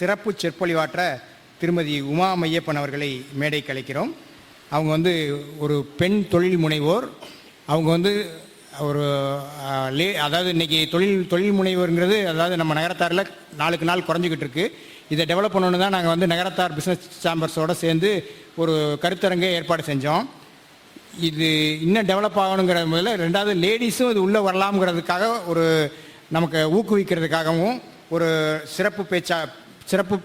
சிறப்பு சொற்பொழிவாற்ற திருமதி உமா மையப்பன் அவர்களை மேடை கலைக்கிறோம் அவங்க வந்து ஒரு பெண் தொழில் முனைவோர். அவங்க வந்து ஒரு லே அதாவது இன்றைக்கி தொழில் தொழில் முனைவோருங்கிறது அதாவது நம்ம நகரத்தாரில் நாளுக்கு நாள் குறைஞ்சிக்கிட்டு இருக்குது இதை டெவலப் பண்ணணுன்னு தான் நாங்கள் வந்து நகரத்தார் பிஸ்னஸ் சாம்பர்ஸோடு சேர்ந்து ஒரு கருத்தரங்கை ஏற்பாடு செஞ்சோம். இது இன்னும் டெவலப் ஆகணுங்கிற முதல்ல ரெண்டாவது லேடிஸும் இது உள்ளே வரலாம்ங்கிறதுக்காக ஒரு நமக்கு ஊக்குவிக்கிறதுக்காகவும் ஒரு சிறப்பு பேச்சா சிறப்பு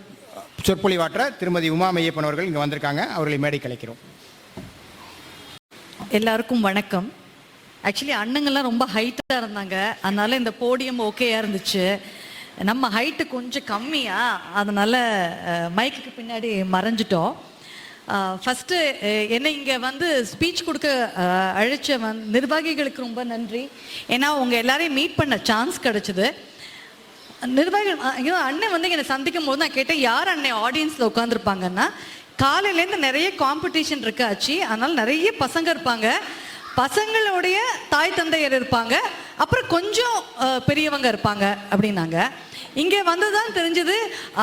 சொற்பொழிவாற்ற திருமதி உமா மையப்பன் அவர்கள் இங்கே வந்திருக்காங்க. அவர்களை மேடை கலைக்கிறோம். எல்லாருக்கும் வணக்கம். ஆக்சுவலி அண்ணங்கள்லாம் ரொம்ப ஹைட்டாக இருந்தாங்க. அதனால இந்த போடியம் ஓகேயா இருந்துச்சு. நம்ம ஹைட்டு கொஞ்சம் கம்மியா. அதனால மைக்குக்கு பின்னாடி மறைஞ்சிட்டோம். ஃபஸ்ட்டு என்னை இங்கே வந்து ஸ்பீச் கொடுக்க அழைச்ச வந் நிர்வாகிகளுக்கு ரொம்ப நன்றி. ஏன்னா உங்கள் எல்லாரையும் மீட் பண்ண சான்ஸ் கிடச்சிது. நிர்வாகிகள் ஐயோ, அண்ணன் வந்து என்னை சந்திக்கும் போது நான் கேட்டேன் யார் அண்ணன்? ஆடியன்ஸில் உட்காந்துருப்பாங்கன்னா காலையிலேருந்து நிறைய காம்படிஷன் இருக்காச்சு அதனால் நிறைய பசங்க இருப்பாங்க. பசங்களுடைய தாய் தந்தையர் இருப்பாங்க. அப்புறம் கொஞ்சம் பெரியவங்க இருப்பாங்க அப்படின்னாங்க. இங்கே வந்து தான் தெரிஞ்சது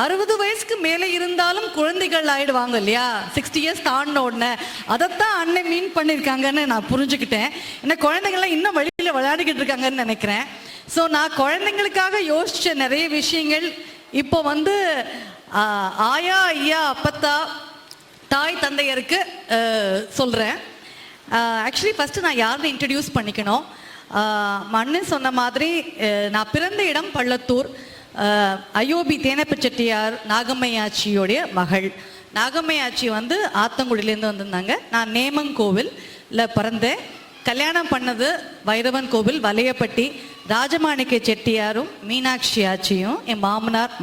அறுபது வயசுக்கு மேலே இருந்தாலும் குழந்தைகள் ஆயிடுவாங்க இல்லையா? சிக்ஸ்டி இயர்ஸ் தாண்டின உடனே. அதைத்தான் அண்ணன் மீன் பண்ணியிருக்காங்கன்னு நான் புரிஞ்சுக்கிட்டேன். ஏன்னா குழந்தைங்கள்லாம் இன்னும் வெளியில் விளையாடிக்கிட்டு இருக்காங்கன்னு நினைக்கிறேன். ஸோ நான் குழந்தைங்களுக்காக யோசித்த நிறைய விஷயங்கள். இப்போ வந்து ஆயா ஐயா அப்பத்தா தாய் தந்தையருக்கு சொல்கிறேன் ஆக்சுவலி ஃபஸ்ட்டு நான் யாருன்னு இன்ட்ரடியூஸ் பண்ணிக்கணும். மண்ணு சொன்ன மாதிரி நான் பிறந்த இடம் பள்ளத்தூர். ஐயோபி அயோபி தேனப்ப செட்டியார் நாகம்மையாச்சியோடைய மகள். நாகம்மையாச்சி வந்து ஆத்தங்குடியிலேருந்து வந்திருந்தாங்க. நான் நேமங்கோவில்ல பிறந்தேன். கல்யாணம் பண்ணது வைரவன் கோவில் வலையப்பட்டி ராஜமாணிக்க செட்டியாரும் மீனாட்சி ஆச்சியும் என் மாமனார்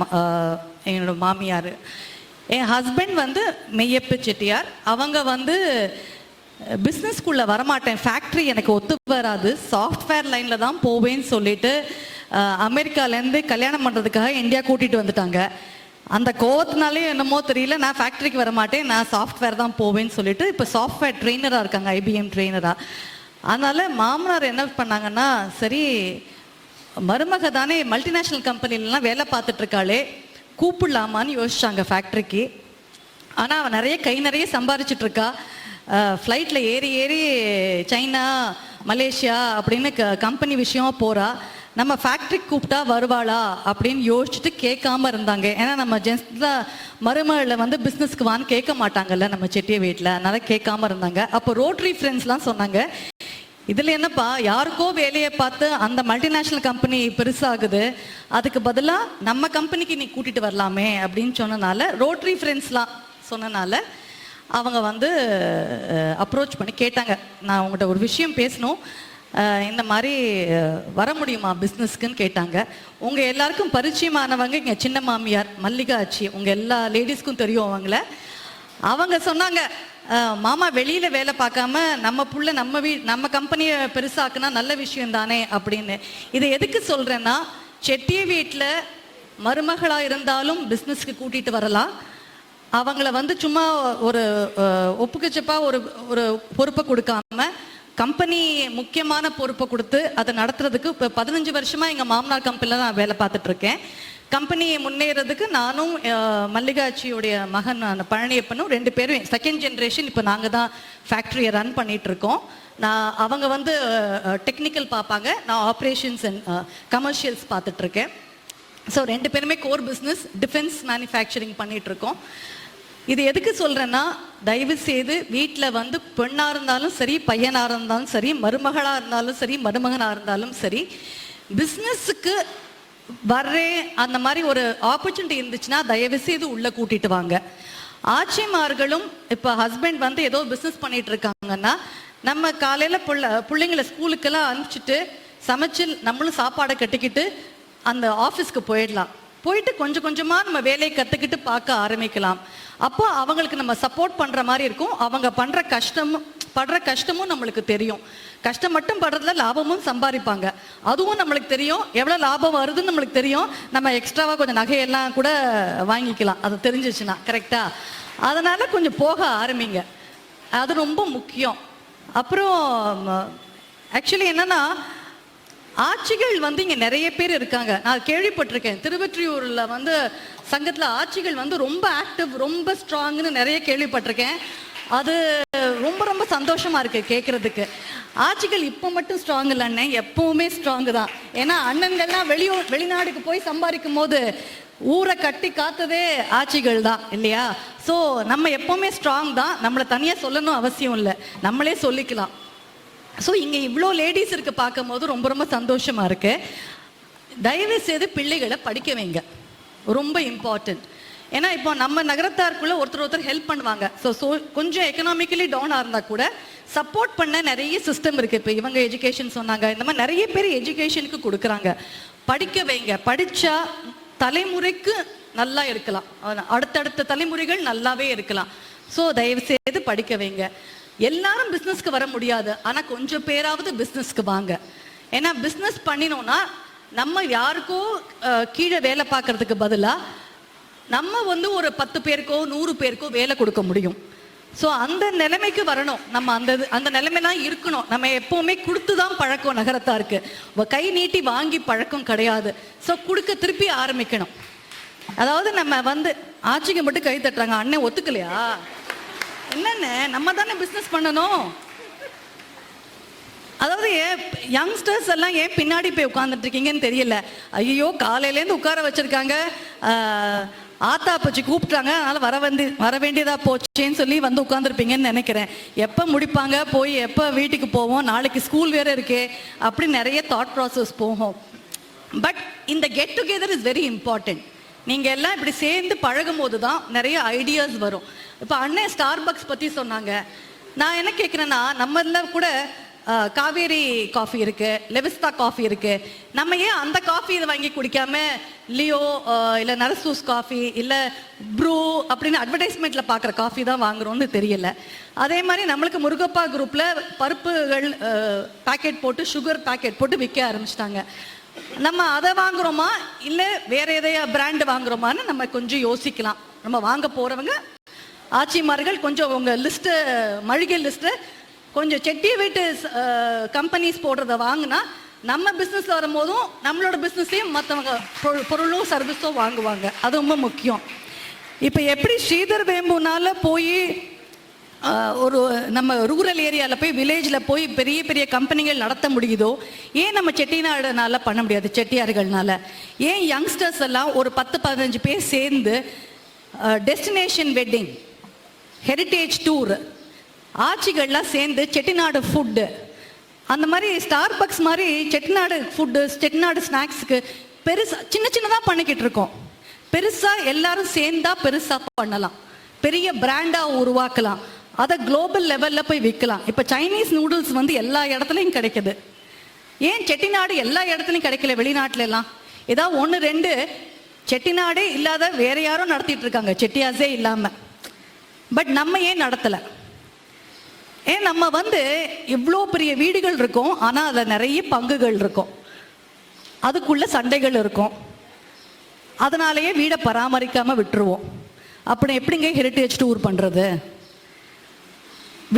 என்னோட மாமியார். என் ஹஸ்பண்ட் வந்து மெய்யப்பு செட்டியார். அவங்க வந்து பிஸ்னஸ்க்குள்ளே வரமாட்டேன். ஃபேக்ட்ரி எனக்கு ஒத்து வராது. சாஃப்ட்வேர் லைனில் தான் போவேன்னு சொல்லிட்டு அமெரிக்காலேருந்து கல்யாணம் பண்ணுறதுக்காக இந்தியா கூட்டிகிட்டு வந்துட்டாங்க. அந்த கோவத்தினாலே என்னமோ தெரியல. நான் ஃபேக்ட்ரிக்கு வர மாட்டேன் நான் சாஃப்ட்வேர் தான் போவேன்னு சொல்லிட்டு இப்போ சாஃப்ட்வேர் ட்ரெயினராக இருக்காங்க. ஐபிஎம் ட்ரெயினராக அதனால மாமனார் என்ன பண்ணாங்கன்னா சரி மருமக தானே மல்டிநேஷ்னல் கம்பெனிலலாம் வேலை பார்த்துட்டு இருக்காளே கூப்பிடலாமான்னு யோசிச்சாங்க ஃபேக்ட்ரிக்கு ஆனால் அவன் நிறைய கை நிறைய சம்பாரிச்சிட்டு இருக்கா ஃப்ளைட்டில் ஏறி ஏறி சைனா மலேசியா அப்படின்னு க கம்பெனி விஷயமா போகிறா நம்ம ஃபேக்ட்ரிக்கு கூப்பிட்டா வருவாளா அப்படின்னு யோசிச்சுட்டு கேட்காம இருந்தாங்க. ஏன்னா நம்ம ஜென்ஸில் மருமகளில் மருமகளை வந்து பிஸ்னஸ்க்கு வான்னு கேட்க மாட்டாங்கல்ல நம்ம செட்டிய வீட்டில் அதனால் கேட்காம இருந்தாங்க. அப்போ ரோட்ரி ஃப்ரெண்ட்ஸ்லாம் சொன்னாங்க இதில் என்னப்பா யாருக்கோ வேலையை பார்த்து அந்த மல்டிநேஷ்னல் கம்பெனி பெருசாகுது அதுக்கு பதிலாக நம்ம கம்பெனிக்கு நீ கூட்டிகிட்டு வரலாமே அப்படின்னு சொன்னனால ரோட்ரி ஃப்ரெண்ட்ஸ்லாம் சொன்னனால அவங்க வந்து அப்ரோச் பண்ணி கேட்டாங்க. நான் உங்கள்கிட்ட ஒரு விஷயம் பேசணும். இந்த மாதிரி வர முடியுமா பிஸ்னஸ்க்குன்னு கேட்டாங்க. உங்கள் எல்லாருக்கும் பரிச்சயமானவங்க இங்கே சின்ன மாமியார் மல்லிகா ஆச்சி உங்கள் எல்லா லேடிஸ்க்கும் தெரியும் அவங்கள. அவங்க சொன்னாங்க மாமா வெளியில் வேலை பார்க்காம நம்ம புள்ள நம்ம வீ நம்ம கம்பெனியை பெருசாக்குனா நல்ல விஷயம் தானே அப்படின்னு. இதை எதுக்கு சொல்கிறேன்னா செட்டிய வீட்டில் மருமகளாக இருந்தாலும் பிஸ்னஸ்க்கு கூட்டிட்டு வரலாம். அவங்கள வந்து சும்மா ஒரு ஒப்புக்கச்சப்பாக ஒரு ஒரு பொறுப்பை கொடுக்காம கம்பெனி முக்கியமான பொறுப்பை கொடுத்து அதை நடத்துறதுக்கு இப்போ பதினஞ்சு வருஷமா எங்கள் மாமனார் கம்பெனியில் நான் வேலை பார்த்துட்ருக்கேன் கம்பெனியை முன்னேறதுக்கு நானும் மல்லிகாட்சியுடைய மகன் அந்த பழனியப்பனும் ரெண்டு பேரும் செகண்ட் ஜென்ரேஷன் இப்போ நாங்கள் தான் ஃபேக்ட்ரியை ரன் பண்ணிட்டு இருக்கோம். நான் அவங்க வந்து டெக்னிக்கல் பார்ப்பாங்க. நான் ஆப்ரேஷன்ஸ் அண்ட் கமர்ஷியல்ஸ் பார்த்துட்ருக்கேன் ஸோ ரெண்டு பேருமே கோர் பிஸ்னஸ் டிஃபென்ஸ் மேனுஃபேக்சரிங் பண்ணிகிட்ருக்கோம் இது எதுக்கு சொல்கிறேன்னா தயவு செய்து வீட்டில் வந்து பெண்ணாக இருந்தாலும் சரி பையனாக இருந்தாலும் சரி மருமகளாக இருந்தாலும் சரி மருமகனாக இருந்தாலும் சரி பிஸ்னஸுக்கு வர்றேன் அந்த மாதிரி ஒரு ஆப்பர்ச்சுனிட்டி இருந்துச்சுன்னா தயவு செய்து உள்ளே கூட்டிட்டு வாங்க. ஆட்சிமார்களும் இப்போ ஹஸ்பண்ட் வந்து ஏதோ பிஸ்னஸ் பண்ணிட்டு இருக்காங்கன்னா நம்ம காலையில் புள்ள பிள்ளைங்களை ஸ்கூலுக்கெல்லாம் அனுப்பிச்சிட்டு சமைச்சு நம்மளும் சாப்பாடை கட்டிக்கிட்டு அந்த ஆஃபீஸ்க்கு போயிடலாம். போயிட்டு கொஞ்சம் கொஞ்சமாக நம்ம வேலையை கற்றுக்கிட்டு பார்க்க ஆரம்பிக்கலாம். அப்போ அவங்களுக்கு நம்ம சப்போர்ட் பண்ணுற மாதிரி இருக்கும். அவங்க பண்ணுற கஷ்டமும் படுற கஷ்டமும் நம்மளுக்கு தெரியும். கஷ்டம் மட்டும் படுறதுல லாபமும் சம்பாதிப்பாங்க. அதுவும் நம்மளுக்கு தெரியும். எவ்வளோ லாபம் வருதுன்னு நம்மளுக்கு தெரியும். நம்ம எக்ஸ்ட்ராவாக கொஞ்சம் நகையெல்லாம் கூட வாங்கிக்கலாம். அது தெரிஞ்சிச்சுன்னா கரெக்டாக அதனால் கொஞ்சம் போக ஆரம்பிங்க. அது ரொம்ப முக்கியம். அப்புறம் ஆக்சுவலி என்னன்னா ஆட்சிகள் வந்து இங்க நிறைய பேர் இருக்காங்க. நான் கேள்விப்பட்டிருக்கேன். திருவொற்றியூர்ல வந்து சங்கத்துல ஆட்சிகள் வந்து ரொம்ப ஆக்டிவ் ரொம்ப ஸ்ட்ராங்னு நிறைய கேள்விப்பட்டிருக்கேன். அது ரொம்ப ரொம்ப சந்தோஷமா இருக்கு கேட்கறதுக்கு ஆட்சிகள் இப்போ மட்டும் ஸ்ட்ராங் இல்லை அண்ணன் எப்பவுமே ஸ்ட்ராங் தான். ஏன்னா அண்ணன்கள்லாம் வெளியூர் வெளிநாடுக்கு போய் சம்பாதிக்கும் போது ஊரை கட்டி காத்ததே ஆட்சிகள் தான் இல்லையா? ஸோ நம்ம எப்பவுமே ஸ்ட்ராங் தான். நம்மளை தனியாக சொல்லணும் அவசியம் இல்லை. நம்மளே சொல்லிக்கலாம். ஸோ இங்கே இவ்வளோ லேடிஸ் இருக்கு பார்க்கும்போது ரொம்ப ரொம்ப சந்தோஷமா இருக்கு. தயவு செய்து பிள்ளைகளை படிக்க வைங்க. ரொம்ப இம்பார்ட்டன்ட் ஏன்னா இப்போ நம்ம நகரத்தாருக்குள்ளே ஒருத்தர் ஒருத்தர் ஹெல்ப் பண்ணுவாங்க. ஸோ ஸோ கொஞ்சம் எக்கனாமிக்கலி டவுனாக இருந்தால் கூட சப்போர்ட் பண்ண நிறைய சிஸ்டம் இருக்கு. இப்போ இவங்க எஜுகேஷன் சொன்னாங்க. இந்த மாதிரி நிறைய பேர் எஜுகேஷனுக்கு கொடுக்குறாங்க. படிக்க வைங்க. படித்தா தலைமுறைக்கு நல்லா இருக்கலாம். அடுத்தடுத்த தலைமுறைகள் நல்லாவே இருக்கலாம். ஸோ தயவு செய்து படிக்க வைங்க. எல்லாரும் பிஸ்னஸ்க்கு வர முடியாது. ஆனால் கொஞ்சம் பேராவது பிஸ்னஸ்க்கு வாங்க. ஏன்னா பிஸ்னஸ் பண்ணினோம்னா நம்ம யாருக்கோ கீழே வேலை பார்க்கறதுக்கு பதிலாக நம்ம வந்து ஒரு பத்து பேருக்கோ நூறு பேருக்கோ வேலை கொடுக்க முடியும். ஸோ அந்த நிலைமைக்கு வரணும். நம்ம அந்த அந்த நிலைமைலாம் இருக்கணும். நம்ம எப்போவுமே கொடுத்து தான் பழக்கம் நகரத்தாருக்கு வ- கை நீட்டி வாங்கி பழக்கம் கிடையாது. ஸோ கொடுக்க திருப்பி ஆரம்பிக்கணும். அதாவது நம்ம வந்து ஆட்சிக்கு மட்டும் கை தட்டுறாங்க. அண்ணன் ஒத்துக்கலையா? என்னென்ன? நம்ம தானே பிஸ்னஸ் பண்ணணும். அதாவது யங்ஸ்டர்ஸ் எல்லாம் ஏன் பின்னாடி போய் உட்காந்துட்டு இருக்கீங்கன்னு தெரியல. ஐயோ காலையிலேருந்து உட்கார வச்சிருக்காங்க. ஆத்தா அப்பச்சி கூப்பிட்டாங்க. அதனால் வர வந்து வர வேண்டியதா போச்சேன்னு சொல்லி வந்து உட்காந்துருப்பீங்கன்னு நினைக்கிறேன். எப்போ முடிப்பாங்க? போய் எப்போ வீட்டுக்கு போவோம்? நாளைக்கு ஸ்கூல் வேறு இருக்கே. அப்படி நிறைய தாட் ப்ராசஸ் போகும். பட் இந்த get together is very important நீங்கள் எல்லாம் இப்படி சேர்ந்து பழகும் போது தான் நிறைய ஐடியாஸ் வரும். இப்போ அண்ணன் ஸ்டார் பக்ஸ் சொன்னாங்க. நான் என்ன கேட்குறேன்னா நம்ம இதில் கூட காவேரி காஃபி இருக்கு லெவிஸ்தா காஃபி இருக்கு. நம்ம ஏன் அந்த காஃபி இதை வாங்கி குடிக்காம லியோ இல்லை நரசூஸ் காஃபி இல்லை ப்ரூ அப்படின்னு அட்வர்டைஸ்மெண்ட்ல பார்க்குற காஃபி தான் வாங்குறோம்னு தெரியல. அதே மாதிரி நம்மளுக்கு முருகப்பா குரூப்ல பருப்புகள் பாக்கெட் போட்டு சுகர் பேக்கெட் போட்டு விற்க ஆரம்பிச்சிட்டாங்க. நம்ம அதை வாங்குறோமா? இல்லை வேற எதையா பிராண்ட் வாங்குறோமான்னு நம்ம கொஞ்சம் யோசிக்கலாம். நம்ம வாங்க போறவங்க ஆட்சிமார்கள் கொஞ்சம் உங்க லிஸ்ட் மளிகை லிஸ்ட் கொஞ்சம் செட்டி வீட்டு கம்பெனிஸ் போடுறத வாங்கினா நம்ம பிஸ்னஸ் வரும்போதும் நம்மளோட பிஸ்னஸையும் மற்றவங்க பொருளும் சர்வீஸும் வாங்குவாங்க. அது ரொம்ப முக்கியம். இப்போ எப்படி ஸ்ரீதர் வேம்புனால போய் ஒரு நம்ம ரூரல் ஏரியாவில் போய் வில்லேஜில் போய் பெரிய பெரிய கம்பெனிகள் நடத்த முடியுதோ? ஏன் நம்ம செட்டிநாடுனால பண்ண முடியாது செட்டியார்கள்னால? ஏன் யங்ஸ்டர்ஸ் எல்லாம் ஒரு பத்து பதினஞ்சு பேர் சேர்ந்து டெஸ்டினேஷன் வெட்டிங் ஹெரிட்டேஜ் டூர் ஆட்சிகள்லாம் சேர்ந்து செட்டிநாடு ஃபுட்டு அந்த மாதிரி ஸ்டார் பக்ஸ் மாதிரி செட்டிநாடு ஃபுட்டு செட்டிநாடு ஸ்நாக்ஸுக்கு பெருசாக சின்ன சின்னதாக பண்ணிக்கிட்டு இருக்கோம். பெருசாக எல்லாரும் சேர்ந்தா பெருசாக பண்ணலாம். பெரிய பிராண்டாக உருவாக்கலாம். அதை குளோபல் லெவலில் போய் விற்கலாம் இப்போ சைனீஸ் நூடுல்ஸ் வந்து எல்லா இடத்துலையும் கிடைக்குது. ஏன் செட்டிநாடு எல்லா இடத்துலையும் கிடைக்கல வெளிநாட்டில எல்லாம் ஏதாவது ஒன்று ரெண்டு செட்டிநாடே இல்லாத வேற யாரும் நடத்திட்டு இருக்காங்க. செட்டியாஸே இல்லாமல் பட் நம்ம ஏன் நடத்தலை? ஏன் நம்ம வந்து இவ்வளோ பெரிய வீடுகள் இருக்கும் ஆனால் அதில் நிறைய பங்குகள் இருக்கும். அதுக்குள்ள சண்டைகள் இருக்கும். அதனாலேயே வீடை பராமரிக்காமல் விட்டுருவோம். அப்படி எப்படிங்க ஹெரிட்டேஜ் டூர் பண்ணுறது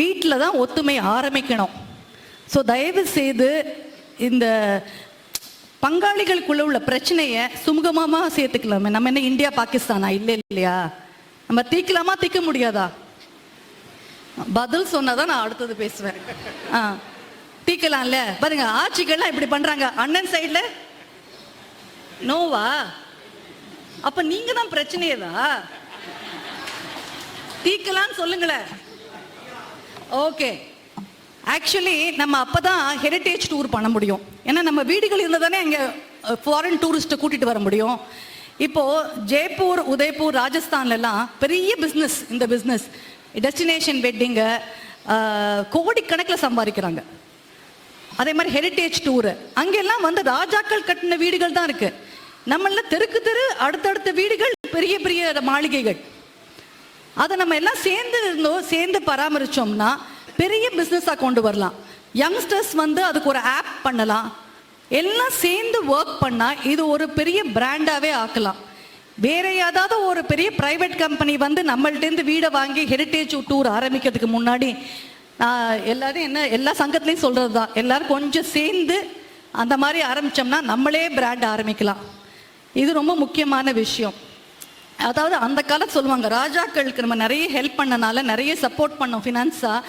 வீட்டில் தான் ஒத்துமை ஆரம்பிக்கணும். ஸோ தயவு செய்து இந்த பங்காளிகளுக்குள்ள உள்ள பிரச்சனையை சுமூகமாக சேர்த்துக்கலாமே. நம்ம என்ன இந்தியா பாகிஸ்தானா? இல்லை இல்லையா? நம்ம தீக்கலாமா தீக்க முடியாதா? பதில் சொன்னதான் நான் அடுத்தது பேசுவேன். ஆ தீக்கலாம்ல? பாருங்க ஆட்சிகள்லாம் இப்படி பண்றாங்க. அண்ணன் சைடில்? நோவா? அப்ப நீங்க தான் பிரச்சனையதா? தீக்கலான்னு சொல்லுங்களேன். ஓகே ஆக்சுவலி நம்ம அப்பதான் ஹெரிட்டேஜ் டூர் பண்ண முடியும். ஏன்னா நம்ம வீடுகள் இருந்தால் தானே அங்கே ஃபாரின் டூரிஸ்ட்டை கூட்டிகிட்டு வர முடியும். இப்போது ஜெய்ப்பூர் உதய்பூர் ராஜஸ்தான்லலாம் பெரிய பிஸ்னஸ் இந்த பிஸ்னஸ் டெஸ்டினேஷன் வெட்டிங்கு கோடிக்கணக்கில் சம்பாதிக்கிறாங்க. அதே மாதிரி ஹெரிட்டேஜ் டூரு அங்கெல்லாம் வந்து ராஜாக்கள் கட்டின வீடுகள் தான் இருக்குது நம்மள தெருக்கு தெரு அடுத்தடுத்த வீடுகள் பெரிய பெரிய மாளிகைகள். அதை நம்ம எல்லாம் சேர்ந்து இருந்தோம் சேர்ந்து பராமரிச்சோம்னா பெரிய பிஸ்னஸாக கொண்டு வரலாம். யங்ஸ்டர்ஸ் வந்து அதுக்கு ஒரு ஆப் பண்ணலாம். எல்லாம் சேர்ந்து ஒர்க் பண்ணால் இது ஒரு பெரிய பிராண்டாகவே ஆக்கலாம். வேற ஏதாவது ஒரு பெரிய பிரைவேட் கம்பெனி வந்து நம்மள்டேருந்து வீடை வாங்கி ஹெரிட்டேஜ் டூர் ஆரம்பிக்கிறதுக்கு முன்னாடி நான் எல்லாரும் என்ன எல்லா சங்கத்துலேயும் சொல்கிறது தான் எல்லோரும் கொஞ்சம் சேர்ந்து அந்த மாதிரி ஆரம்பித்தோம்னா நம்மளே பிராண்ட் ஆரம்பிக்கலாம். இது ரொம்ப முக்கியமான விஷயம். அதாவது அந்த காலத்து சொல்லுவாங்க ராஜாக்களுக்கு நம்ம நிறைய ஹெல்ப் பண்ணனால நிறைய சப்போர்ட் பண்ணோம் ஃபினான்ஸாக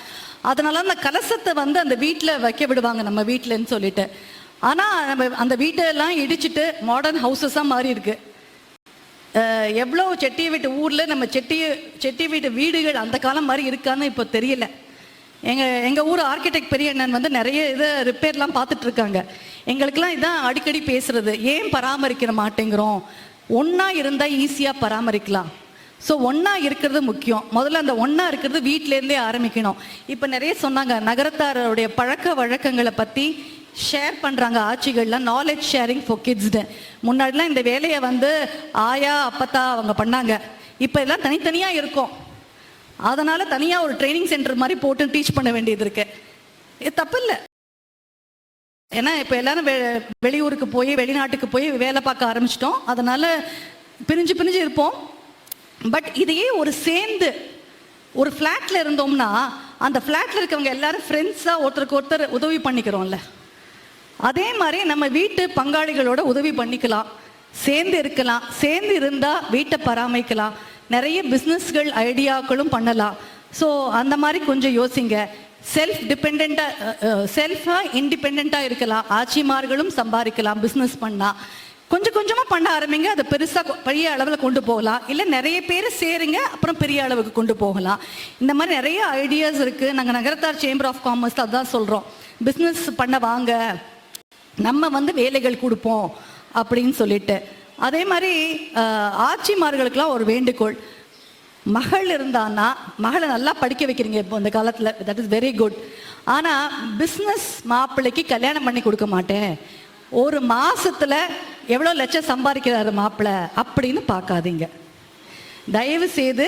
அதனால அந்த கலசத்தை வந்து அந்த வீட்டில் வைக்க விடுவாங்க நம்ம வீட்டிலன்னு சொல்லிட்டு. ஆனால் நம்ம அந்த வீட்டெல்லாம் இடிச்சிட்டு மாடர்ன் ஹவுசஸாக மாறி இருக்கு. எவ்வளோ செட்டி வீட்டு ஊரில் நம்ம செட்டி செட்டி வீட்டு வீடுகள் அந்த காலம் மாதிரி இருக்கான்னு இப்போ தெரியல. எங்கள் எங்கள் ஊர் ஆர்கிடெக்ட் பெரிய அண்ணன் வந்து நிறைய இதை ரிப்பேர்லாம் பார்த்துட்ருக்காங்க எங்களுக்கெல்லாம் இதான் அடிக்கடி பேசுறது. ஏன் பராமரிக்கிற மாட்டேங்கிறோம்? ஒன்றா இருந்தால் ஈஸியாக பராமரிக்கலாம். ஸோ ஒன்றா இருக்கிறது முக்கியம். முதல்ல அந்த ஒன்றா இருக்கிறது வீட்டிலேருந்தே ஆரம்பிக்கணும். இப்போ நிறைய சொன்னாங்க நகரத்தாரோடைய பழக்க வழக்கங்களை பற்றி ஷேர் பண்ணுறாங்க ஆட்சிகள்லாம் நாலேஜ் ஷேரிங் ஃபார் கிட்ஸ்னு முன்னாடிலாம் இந்த வேலையை வந்து ஆயா அப்பத்தா அவங்க பண்ணாங்க. இப்போ எல்லாம் தனித்தனியாக இருக்கும். அதனால் தனியாக ஒரு ட்ரைனிங் சென்டர் மாதிரி போட்டு டீச் பண்ண வேண்டியது இருக்கு. இது தப்பு இல்லை ஏன்னா இப்போ எல்லாரும் வெ வெளியூருக்கு போய் வெளிநாட்டுக்கு போய் வேலை பார்க்க ஆரம்பிச்சிட்டோம். அதனால பிரிஞ்சு பிரிஞ்சு இருப்போம். பட் இதையே ஒரு சேர்ந்து ஒரு ஃப்ளாட்ல இருந்தோம்னா அந்த ஃப்ளாட்ல இருக்கவங்க எல்லாரும் ஃப்ரெண்ட்ஸாக ஒருத்தருக்கு ஒருத்தர் உதவி பண்ணிக்கிறோம்ல. அதே மாதிரி நம்ம வீட்டு பங்காளிகளோட உதவி பண்ணிக்கலாம். சேர்ந்து இருக்கலாம். சேர்ந்து இருந்தால் வீட்டை பராமரிக்கலாம். நிறைய பிஸ்னஸ்கள் ஐடியாக்களும் பண்ணலாம். ஸோ அந்த மாதிரி கொஞ்சம் யோசிங்க. செல்ஃப் டிபெண்ட்டாக செல்ஃபாக இண்டிபெண்ட்டாக இருக்கலாம். ஆட்சிமார்களும் சம்பாதிக்கலாம் பிஸ்னஸ் பண்ணால் கொஞ்சம் கொஞ்சமாக பண்ண ஆரம்பிங்க அதை பெருசாக பெரிய அளவில் கொண்டு போகலாம். இல்லை நிறைய பேர் சேருங்க அப்புறம் பெரிய அளவுக்கு கொண்டு போகலாம். இந்த மாதிரி நிறைய ஐடியாஸ் இருக்குது நாங்கள் நகரத்தார் சேம்பர் ஆஃப் காமர்ஸ் அதான் சொல்கிறோம் பிஸ்னஸ் பண்ண வாங்க. நம்ம வந்து வேலைகள் கொடுப்போம் அப்படின்னு சொல்லிட்டு. அதே மாதிரி ஆட்சிமார்களுக்கெல்லாம் ஒரு வேண்டுகோள். மகள் இருந்தான்னா மகளை நல்லா படிக்க வைக்கிறீங்க இப்போ இந்த காலத்தில். தட் இஸ் வெரி குட் ஆனால் பிஸ்னஸ் மாப்பிள்ளைக்கு கல்யாணம் பண்ணி கொடுக்க மாட்டேன். ஒரு மாசத்துல எவ்வளோ லட்சம் சம்பாதிக்கிறாரு மாப்பிள்ளை அப்படின்னு பார்க்காதீங்க. தயவு செய்து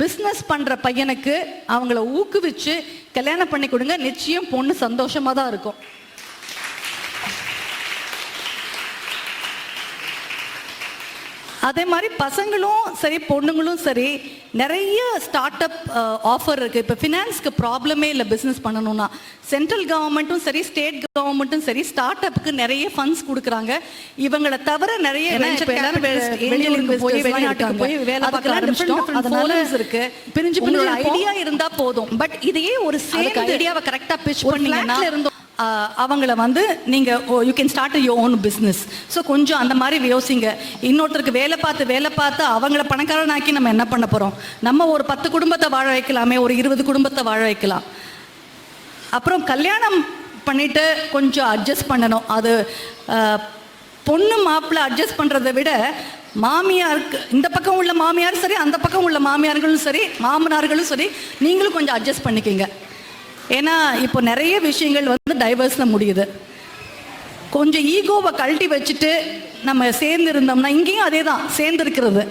பிஸ்னஸ் பண்ணுற பையனுக்கு அவங்கள ஊக்குவிச்சு கல்யாணம் பண்ணி கொடுங்க. நிச்சயம் பொண்ணு சந்தோஷமாக தான் இருக்கும். அதே மாதிரி பசங்களும் சரி பொண்ணுங்களும் சரி நிறைய ஸ்டார்ட் அப் ஆஃபர் இருக்கு. இப்போ ஃபினான்ஸ்க்கு ப்ராப்ளமே இல்லை பிஸ்னஸ் பண்ணணும்னா. சென்ட்ரல் கவர்மெண்ட்டும் சரி ஸ்டேட் கவர்மெண்ட்டும் சரி ஸ்டார்ட் அப்புக்கு நிறைய ஃபண்ட்ஸ் கொடுக்குறாங்க. இவங்களை தவிர நிறைய இருக்கு. பிரிஞ்சு. ஐடியா இருந்தா போதும். பட் இதையே ஒரு சேர்ந்து ஐடியாவை கரெக்டா பிச் பண்ணீங்கன்னா அவங்கள வந்து நீங்கள் you can start your own business so கொஞ்சம் அந்த மாதிரி யோசிங்க. இன்னொருத்தருக்கு வேலை பார்த்து வேலை பார்த்து அவங்கள பணக்காரனாக்கி நம்ம என்ன பண்ண போகிறோம் நம்ம ஒரு பத்து குடும்பத்தை வாழ வைக்கலாமே ஒரு இருபது குடும்பத்தை வாழ வைக்கலாம். அப்புறம் கல்யாணம் பண்ணிட்டு கொஞ்சம் அட்ஜஸ்ட் பண்ணணும். அது பொண்ணு மாப்பிள்ளை அட்ஜஸ்ட் பண்ணுறதை விட மாமியாருக்கு இந்த பக்கம் உள்ள மாமியாரும் சரி அந்த பக்கம் உள்ள மாமியார்களும் சரி மாமனார்களும் சரி நீங்களும் கொஞ்சம் அட்ஜஸ்ட் பண்ணிக்கோங்க. ஏன்னா இப்போ நிறைய விஷயங்கள் வந்து டைவர்ஸில் முடியுது. கொஞ்சம் ஈகோவை கழட்டி வச்சுட்டு நம்ம சேர்ந்து இருந்தோம்னா இங்கேயும் அதே தான் சேர்ந்துருக்கிறது.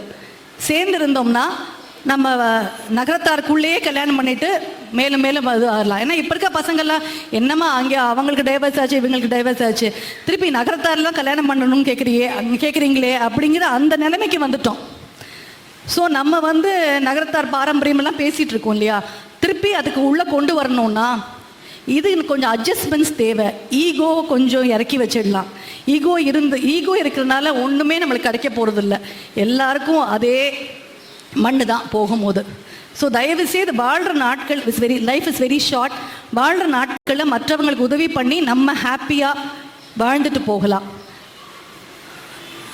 சேர்ந்து இருந்தோம்னா நம்ம நகரத்தாருக்குள்ளேயே கல்யாணம் பண்ணிட்டு மேலும் மேலும் அது ஆகலாம் ஏன்னா இப்போ இருக்க பசங்கள்லாம் என்னம்மா அங்கே அவங்களுக்கு டைவர்ஸ் ஆச்சு இவங்களுக்கு டைவர்ஸ் ஆச்சு. திருப்பி நகரத்தாரெலாம் கல்யாணம் பண்ணணும்னு கேட்குறியே கேட்குறீங்களே அப்படிங்கிற அந்த நிலைமைக்கு வந்துட்டோம். ஸோ நம்ம வந்து நகரத்தார் பாரம்பரியமெல்லாம் பேசிகிட்டு இருக்கோம் இல்லையா? திருப்பி அதுக்கு உள்ளே கொண்டு வரணும்னா இது கொஞ்சம் அட்ஜஸ்ட்மெண்ட்ஸ் தேவை. ஈகோ கொஞ்சம் இறக்கி வச்சிடலாம். ஈகோ இருந்து ஈகோ இருக்கிறதுனால ஒன்றுமே நம்மளுக்கு கிடைக்க போகிறதில்ல எல்லாருக்கும் அதே மண்ணு தான் போகும்போது. ஸோ தயவு செய்து வாழ்கிற நாட்கள் is very life is very short வாழ்கிற நாட்களில் மற்றவங்களுக்கு உதவி பண்ணி நம்ம ஹாப்பியாக வாழ்ந்துட்டு போகலாம்.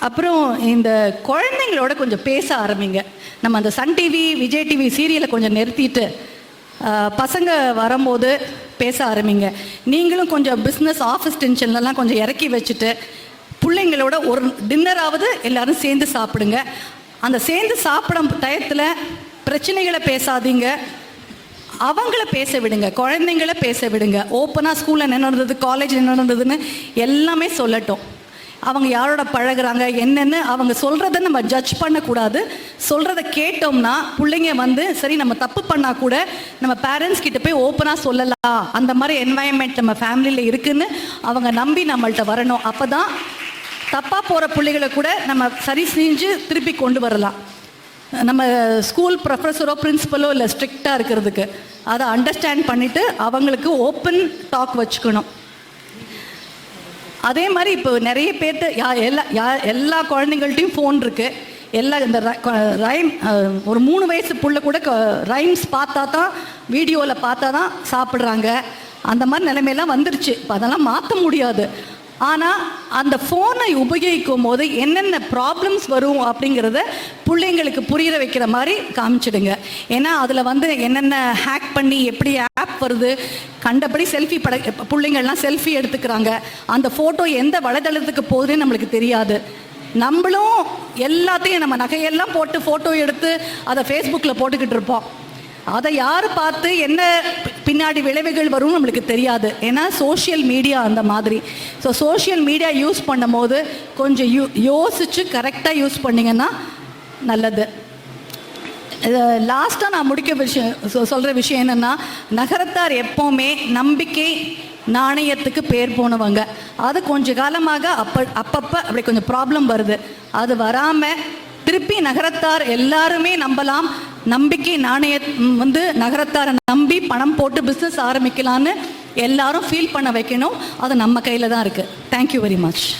அப்புறம் இந்த குழந்தைங்களோட கொஞ்சம் பேச ஆரம்பிங்க. நம்ம அந்த சன் டிவி விஜய் டிவி சீரியலை கொஞ்சம் நிறுத்திட்டு பசங்க வரும்போது பேச ஆரம்பிங்க. நீங்களும் கொஞ்சம் பிஸ்னஸ் ஆஃபீஸ் டென்ஷன்லலாம் கொஞ்சம் இறக்கி வச்சுட்டு பிள்ளைங்களோட ஒரு டின்னராவது எல்லாரும் சேர்ந்து சாப்பிடுங்க. அந்த சேர்ந்து சாப்பிடும் டயத்தில் பிரச்சனைகளை பேசாதீங்க. அவங்கள பேச விடுங்க. குழந்தைங்கள பேச விடுங்க. ஓப்பனாக ஸ்கூலில் என்ன நடந்தது காலேஜ் என்ன நடந்ததுன்னு எல்லாமே சொல்லட்டும். அவங்க யாரோட பழகுறாங்க என்னென்னு அவங்க சொல்கிறத நம்ம ஜட்ஜ் பண்ணக்கூடாது. சொல்கிறத கேட்டோம்னா பிள்ளைங்க வந்து சரி நம்ம தப்பு பண்ணால் கூட நம்ம பேரண்ட்ஸ் கிட்ட போய் ஓப்பனாக சொல்லலாம் அந்த மாதிரி என்வாயன்மெண்ட் நம்ம ஃபேமிலியில் இருக்குன்னு அவங்க நம்பி நம்மள்ட்ட வரணும். அப்போ தான் தப்பாக போகிற பிள்ளைகளை கூட நம்ம சரி செஞ்சு திருப்பி கொண்டு வரலாம். நம்ம ஸ்கூல் ப்ரொஃபஸரோ பிரின்ஸிபலோ இல்லை ஸ்ட்ரிக்டாக இருக்கிறதுக்கு அதை அண்டர்ஸ்டாண்ட் பண்ணிவிட்டு அவங்களுக்கு ஓப்பன் டாக் வச்சுக்கணும். அதே மாதிரி இப்போ நிறைய பேர்ட்ட யா எல்லா யா எல்லா குழந்தைங்கள்ட்டையும் ஃபோன் இருக்குது எல்லா இந்த ரைம் ஒரு மூணு வயசு புள்ள கூட ரைம்ஸ் பார்த்தா தான் வீடியோவில் பார்த்தா தான் சாப்பிட்றாங்க. அந்த மாதிரி நிலைமையெல்லாம் வந்துருச்சு. இப்போ அதெல்லாம் மாற்ற முடியாது. ஆனால் அந்த ஃபோனை உபயோகிக்கும் போது என்னென்ன ப்ராப்ளம்ஸ் வரும் அப்படிங்கிறத பிள்ளைங்களுக்கு புரியிற வைக்கிற மாதிரி காமிச்சிடுங்க. ஏன்னா அதில் வந்து என்னென்ன ஹேக் பண்ணி எப்படி ஆப் வருது. கண்டபடி செல்ஃபி பட பிள்ளைங்கள்லாம் செல்ஃபி எடுத்துக்கிறாங்க. அந்த ஃபோட்டோ எந்த வலைதளத்துக்கு போகுதுன்னு நம்மளுக்கு தெரியாது. நம்மளும் எல்லாத்தையும் நம்ம நகையெல்லாம் போட்டு ஃபோட்டோ எடுத்து அதை ஃபேஸ்புக்கில் போட்டுக்கிட்டு இருப்போம். அதை யார் பார்த்து என்ன பின்னாடி விளைவுகள் வரும் நம்மளுக்கு தெரியாது. ஏன்னா சோஷியல் மீடியா அந்த மாதிரி. ஸோ சோஷியல் மீடியா யூஸ் பண்ணும் போது கொஞ்சம் யூ யோசித்து கரெக்டாக யூஸ் பண்ணிங்கன்னா நல்லது. லாஸ்ட்டாக நான் முடிக்க விஷயம் சொ- விஷயம் என்னென்னா நகரத்தார் எப்போவுமே நம்பிக்கை நாணயத்துக்கு பேர் போனவங்க. அது கொஞ்ச காலமாக அப்ப அப்பப்போ அப்படி கொஞ்சம் ப்ராப்ளம் வருது. அது வராமல் திருப்பி நகரத்தார் எல்லாருமே நம்பலாம். நம்பிக்கை நாணய வந்து நகரத்தாரை நம்பி பணம் போட்டு பிஸ்னஸ் ஆரம்பிக்கலான்னு எல்லாரும் ஃபீல் பண்ண வைக்கணும். அது நம்ம கையில் தான் இருக்குது தேங்க்யூ வெரி மச்